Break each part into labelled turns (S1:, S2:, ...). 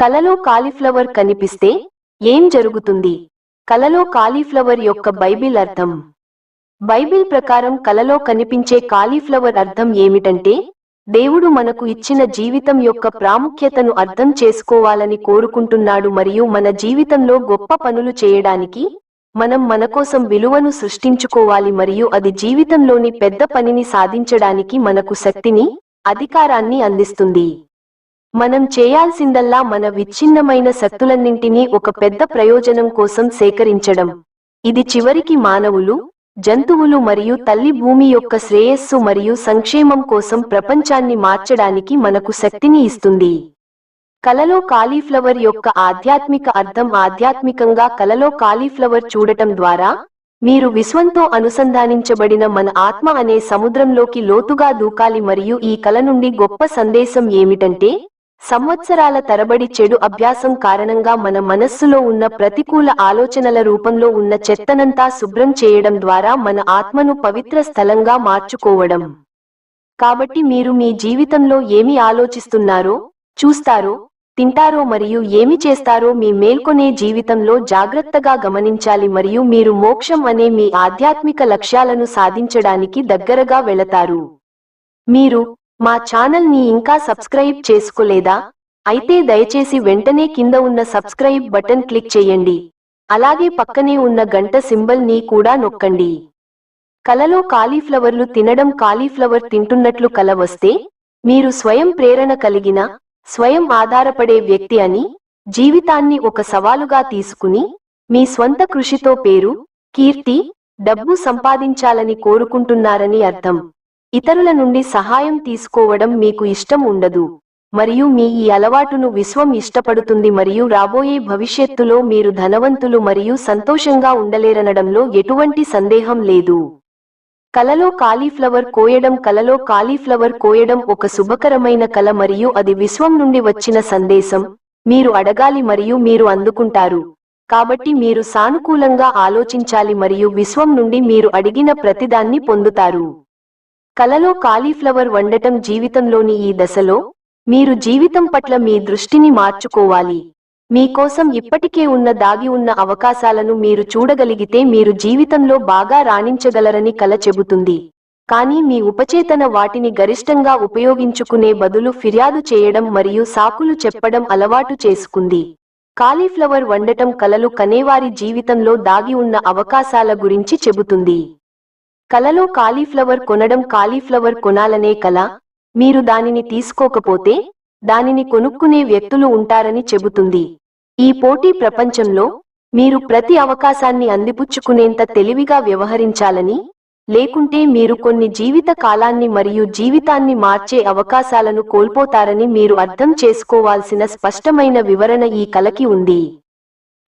S1: కలలో కాలీఫ్లవర్ కనిపిస్తే ఏం జరుగుతుంది? కలలో కాలీఫ్లవర్ యొక్క బైబిల్ అర్థం. బైబిల్ ప్రకారం కలలో కనిపించే కాలీఫ్లవర్ అర్థం ఏమిటంటే దేవుడు మనకు ఇచ్చిన జీవితం యొక్క ప్రాముఖ్యతను అర్థం చేసుకోవాలని కోరుకుంటున్నాడు మరియు మన జీవితంలో గొప్ప పనులు చేయడానికి మనం మన కోసం విలువను సృష్టించుకోవాలి మరియు అది జీవితంలోని పెద్ద పనిని సాధించడానికి మనకు శక్తిని అధికారాన్ని అందిస్తుంది. మనం చేయాల్సిందల్లా మన విచ్ఛిన్నమైన శక్తులన్నింటినీ ఒక పెద్ద ప్రయోజనం కోసం సేకరించడం. ఇది చివరికి మానవులు జంతువులు మరియు తల్లి భూమి యొక్క శ్రేయస్సు మరియు సంక్షేమం కోసం ప్రపంచాన్ని మార్చడానికి మనకు శక్తిని ఇస్తుంది. కలలో కాలీఫ్లవర్ యొక్క ఆధ్యాత్మిక అర్థం ఆధ్యాత్మికంగా కలలో కాలీఫ్లవర్ చూడటం ద్వారా మీరు విశ్వంతో అనుసంధానించబడిన మన ఆత్మ అనే సముద్రంలోకి లోతుగా దూకాలి మరియు ఈ కల నుండి గొప్ప సందేశం ఏమిటంటే సంవత్సరాల తరబడి చెడు అభ్యాసం కారణంగా మన మనస్సులో ఉన్న ప్రతికూల ఆలోచనల రూపంలో ఉన్న చెత్తనంతా శుభ్రం చేయడం ద్వారా మన ఆత్మను పవిత్ర స్థలంగా మార్చుకోవడం. కాబట్టి మీరు మీ జీవితంలో ఏమి ఆలోచిస్తున్నారో చూస్తారో తింటారో మరియు ఏమి చేస్తారో మీ మేల్కొనే జీవితంలో జాగ్రత్తగా గమనించాలి మరియు మీరు మోక్షం అనే మీ ఆధ్యాత్మిక లక్ష్యాలను సాధించడానికి దగ్గరగా వెళతారు. మీరు మా ఛానల్ని ఇంకా సబ్స్క్రైబ్ చేసుకోలేదా? అయితే దయచేసి వెంటనే కింద ఉన్న సబ్స్క్రైబ్ బటన్ క్లిక్ చేయండి. అలాగే పక్కనే ఉన్న గంట సింబల్ని కూడా నొక్కండి. కలలో కాలీఫ్లవర్లు తినడం కాలీఫ్లవర్ తింటున్నట్లు కల వస్తే మీరు స్వయం ప్రేరణ కలిగిన స్వయం ఆధారపడే వ్యక్తి అని జీవితాన్ని ఒక సవాలుగా తీసుకుని మీ స్వంత కృషితో పేరు కీర్తి డబ్బు సంపాదించాలని కోరుకుంటున్నారని అర్థం. ఇతరుల నుండి సహాయం తీసుకోవడం మీకు ఇష్టం ఉండదు. మరియు మీ ఈ అలవాటును విశ్వం ఇష్టపడుతుంది మరియు రాబోయే భవిష్యత్తులో మీరు ధనవంతులు మరియు సంతోషంగా ఉండలేరనడంలో ఎటువంటి సందేహం లేదు. కలలో కాలీఫ్లవర్ కోయడం కలలో కాలీఫ్లవర్ కోయడం ఒక శుభకరమైన కల మరియు అది విశ్వం నుండి వచ్చిన సందేశం. మీరు అడగాలి మరియు మీరు అందుకుంటారు. కాబట్టి మీరు సానుకూలంగా ఆలోచించాలి మరియు విశ్వం నుండి మీరు అడిగిన ప్రతిదాన్ని పొందుతారు. కలలో కాలీఫ్లవర్ వండటం జీవితంలోని ఈ దశలో మీరు జీవితం పట్ల మీ దృష్టిని మార్చుకోవాలి. మీకోసం ఇప్పటికే ఉన్న దాగి ఉన్న అవకాశాలను మీరు చూడగలిగితే మీరు జీవితంలో బాగా రాణించగలరని కల చెబుతుంది. కానీ మీ ఉపచేతన వాటిని గరిష్టంగా ఉపయోగించుకునే బదులు ఫిర్యాదు చేయడం మరియు సాకులు చెప్పడం అలవాటు చేసుకుంది. కాలీఫ్లవర్ వండటం కలలు కనేవారి జీవితంలో దాగి ఉన్న అవకాశాల గురించి చెబుతుంది. కలలో కాలీఫ్లవర్ కొనడం కాలీఫ్లవర్ కొనాలనే కల మీరు దానిని తీసుకోకపోతే దానిని కొనుక్కునే వ్యక్తులు ఉంటారని చెబుతుంది. ఈ పోటీ ప్రపంచంలో మీరు ప్రతి అవకాశాన్ని అందిపుచ్చుకునేంత తెలివిగా వ్యవహరించాలని లేకుంటే మీరు కొన్ని జీవిత కాలాన్ని మరియు జీవితాన్ని మార్చే అవకాశాలను కోల్పోతారని మీరు అర్థం చేసుకోవాల్సిన స్పష్టమైన వివరణ ఈ కలకి ఉంది.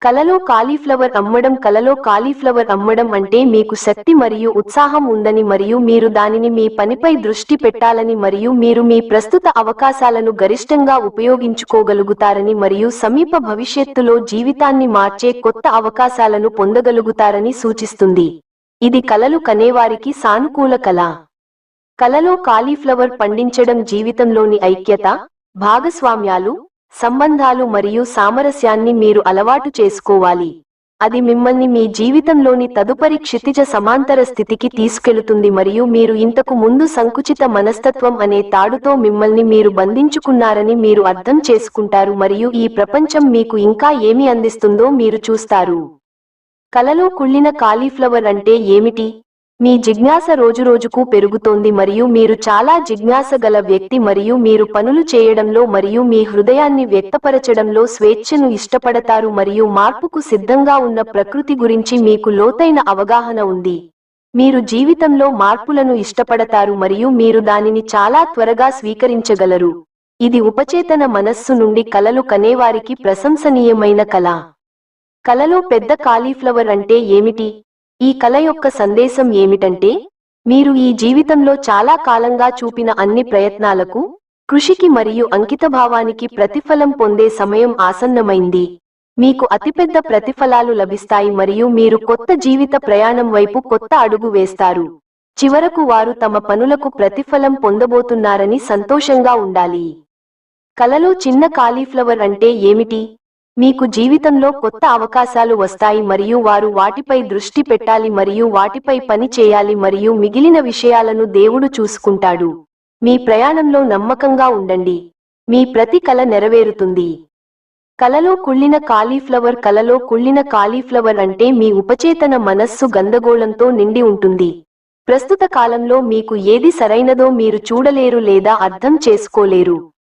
S1: కలలో కాలీఫ్లవర్ అమ్మడం కలలో కాలీఫ్లవర్ అమ్మడం అంటే మీకు శక్తి మరియు ఉత్సాహం ఉందని మరియు మీరు దానిని మీ పనిపై దృష్టి పెట్టాలని మరియు మీరు మీ ప్రస్తుత అవకాశాలను గరిష్టంగా ఉపయోగించుకోగలుగుతారని మరియు సమీప భవిష్యత్తులో జీవితాన్ని మార్చే కొత్త అవకాశాలను పొందగలుగుతారని సూచిస్తుంది. ఇది కలలు కనేవారికి సానుకూల కళ. కలలో కాలీఫ్లవర్ పండించడం జీవితంలోని ఐక్యత భాగస్వామ్యాలు సంబంధాలు మరియు సామరస్యాన్ని మీరు అలవాటు చేసుకోవాలి. అది మిమ్మల్ని మీ జీవితంలోని తదుపరి క్షితిజ సమాంతర స్థితికి తీసుకెళుతుంది మరియు మీరు ఇంతకు ముందు సంకుచిత మనస్తత్వం అనే తాడుతో మిమ్మల్ని మీరు బంధించుకున్నారని మీరు అర్థం చేసుకుంటారు మరియు ఈ ప్రపంచం మీకు ఇంకా ఏమి అందిస్తుందో మీరు చూస్తారు. కలలో కుళ్ళిన కాలీఫ్లవర్ అంటే ఏమిటి? మీ జిజ్ఞాస రోజురోజుకు పెరుగుతోంది మరియు మీరు చాలా జిజ్ఞాస గల వ్యక్తి మరియు మీరు పనులు చేయడంలో మరియు మీ హృదయాన్ని వ్యక్తపరచడంలో స్వేచ్ఛను ఇష్టపడతారు మరియు మార్పుకు సిద్ధంగా ఉన్న ప్రకృతి గురించి మీకు లోతైన అవగాహన ఉంది. మీరు జీవితంలో మార్పులను ఇష్టపడతారు మరియు మీరు దానిని చాలా త్వరగా స్వీకరించగలరు. ఇది ఉపచేతన మనస్సు నుండి కలలు కనేవారికి ప్రశంసనీయమైన కళ. కలలో పెద్ద కాలీఫ్లవర్ అంటే ఏమిటి? ఈ కల యొక్క సందేశం ఏమిటంటే మీరు ఈ జీవితంలో చాలా కాలంగా చూపిన అన్ని ప్రయత్నాలకు కృషికి మరియు అంకితభావానికి ప్రతిఫలం పొందే సమయం ఆసన్నమైంది. మీకు అతిపెద్ద ప్రతిఫలాలు లభిస్తాయి మరియు మీరు కొత్త జీవిత ప్రయాణం వైపు కొత్త అడుగు వేస్తారు. చివరకు వారు తమ పనులకు ప్రతిఫలం పొందబోతున్నారని సంతోషంగా ఉండాలి. కలలో చిన్న కాలీఫ్లవర్ అంటే ఏమిటి? మీకు జీవితంలో కొత్త అవకాశాలు వస్తాయి మరియు వారు వాటిపై దృష్టి పెట్టాలి మరియు వాటిపై పని చేయాలి మరియు మిగిలిన విషయాలను దేవుడు చూసుకుంటాడు. మీ ప్రయాణంలో నమ్మకంగా ఉండండి. మీ ప్రతి కల నెరవేరుతుంది. కలలో కుళ్ళిన కాలీఫ్లవర్ కలలో కుళ్ళిన కాలీఫ్లవర్ అంటే మీ ఉపచేతన మనస్సు గందగోళంతో నిండి ఉంటుంది. ప్రస్తుత కాలంలో మీకు ఏది సరైనదో మీరు చూడలేరు లేదా అర్థం చేసుకోలేరు.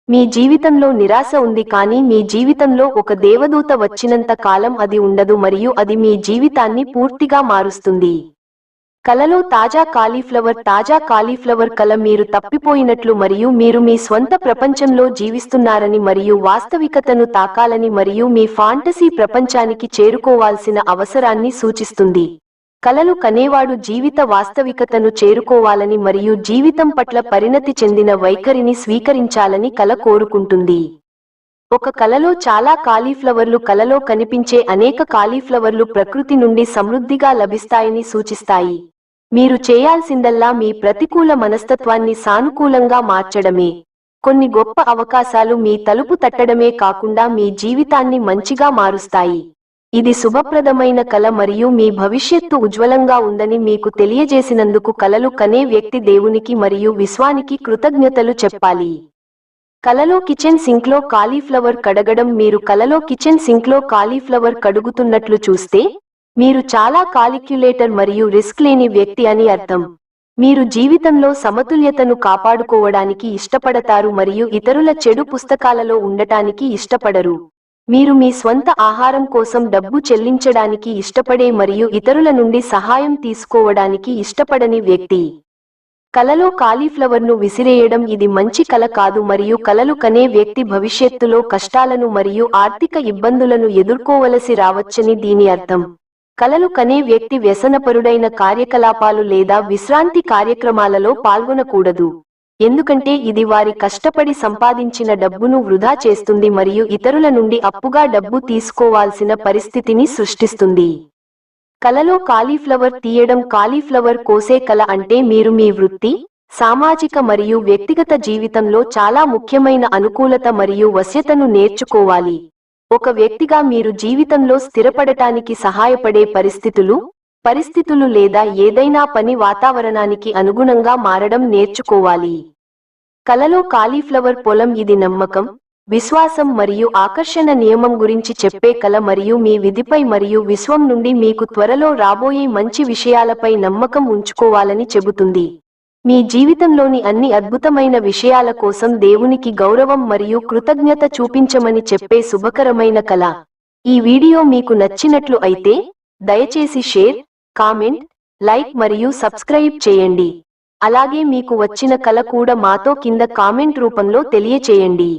S1: మీ జీవితంలో నిరాశ ఉంది కానీ మీ జీవితంలో ఒక దేవదూత వచ్చినంత కాలం అది ఉండదు మరియు అది మీ జీవితాన్ని పూర్తిగా మారుస్తుంది. కలలో తాజా కాలీఫ్లవర్ తాజా కాలీఫ్లవర్ కల మీరు తప్పిపోయినట్లు మరియు మీరు మీ స్వంత ప్రపంచంలో జీవిస్తున్నారని మరియు వాస్తవికతను తాకాలని మరియు మీ ఫాంటసీ ప్రపంచానికి చేరుకోవాల్సిన అవసరాన్ని సూచిస్తుంది. కలలు కనేవాడు జీవిత వాస్తవికతను చేరుకోవాలని మరియు జీవితం పట్ల పరిణతి చెందిన వైఖరిని స్వీకరించాలని కల కోరుకుంటుంది. ఒక కలలో చాలా కాలీఫ్లవర్లు కలలో కనిపించే అనేక కాలీఫ్లవర్లు ప్రకృతి నుండి సమృద్ధిగా లభిస్తాయని సూచిస్తాయి. మీరు చేయాల్సిందల్లా మీ ప్రతికూల మనస్తత్వాన్ని సానుకూలంగా మార్చడమే. కొన్ని గొప్ప అవకాశాలు మీ తలుపు తట్టడమే కాకుండా మీ జీవితాన్ని మంచిగా మారుస్తాయి. ఇది శుభప్రదమైన కల మరియు మీ భవిష్యత్తు ఉజ్వలంగా ఉందని మీకు తెలియజేసినందుకు కలలు కనే వ్యక్తి దేవునికి మరియు విశ్వానికి కృతజ్ఞతలు చెప్పాలి. కలలో కిచెన్ సింక్లో కాలీఫ్లవర్ కడగడం మీరు కలలో కిచెన్ సింక్లో కాలీఫ్లవర్ కడుగుతున్నట్లు చూస్తే మీరు చాలా కాలిక్యులేటర్ మరియు రిస్క్ లేని వ్యక్తి అని అర్థం. మీరు జీవితంలో సమతుల్యతను కాపాడుకోవడానికి ఇష్టపడతారు మరియు ఇతరుల చెడు పుస్తకాలలో ఉండటానికి ఇష్టపడరు. మీరు మీ స్వంత ఆహారం కోసం డబ్బు చెల్లించడానికి ఇష్టపడే మరియు ఇతరుల నుండి సహాయం తీసుకోవడానికి ఇష్టపడని వ్యక్తి. కలలో కాలీఫ్లవర్ను విసిరేయడం ఇది మంచి కల కాదు మరియు కలలు కనే వ్యక్తి భవిష్యత్తులో కష్టాలను మరియు ఆర్థిక ఇబ్బందులను ఎదుర్కోవలసి రావచ్చని దీని అర్థం. కలలు కనే వ్యక్తి వ్యసనపరుడైన కార్యకలాపాలు లేదా విశ్రాంతి కార్యక్రమాలలో పాల్గొనకూడదు. ఎందుకంటే ఇది వారి కష్టపడి సంపాదించిన డబ్బును వృధా చేస్తుంది మరియు ఇతరుల నుండి అప్పుగా డబ్బు తీసుకోవాల్సిన పరిస్థితిని సృష్టిస్తుంది. కలలో కాలీఫ్లవర్ తీయడం కాలీఫ్లవర్ కోసే కల అంటే మీరు మీ వృత్తి సామాజిక మరియు వ్యక్తిగత జీవితంలో చాలా ముఖ్యమైన అనుకూలత మరియు వశ్యతను నేర్చుకోవాలి. ఒక వ్యక్తిగా మీరు జీవితంలో స్థిరపడటానికి సహాయపడే పరిస్థితులు పరిస్థితులు లేదా ఏదైనా పని వాతావరణానికి అనుగుణంగా మారడం నేర్చుకోవాలి. కలలో కాలీఫ్లవర్ పొలం ఇది నమ్మకం విశ్వాసం మరియు ఆకర్షణ నియమం గురించి చెప్పే కల మరియు మీ విధిపై మరియు విశ్వం నుండి మీకు త్వరలో రాబోయే మంచి విషయాలపై నమ్మకం ఉంచుకోవాలని చెబుతుంది. మీ జీవితంలోని అన్ని అద్భుతమైన విషయాల కోసం దేవునికి గౌరవం మరియు కృతజ్ఞత చూపించమని చెప్పే శుభకరమైన కళ ఈ వీడియో మీకు నచ్చినట్లు అయితే దయచేసి షేర్ కామెంట్ లైక్ మరియు సబ్స్క్రైబ్ చేయండి. అలాగే మీకు వచ్చిన కల కూడా మాతో కింద కామెంట్ రూపంలో తెలియచేయండి.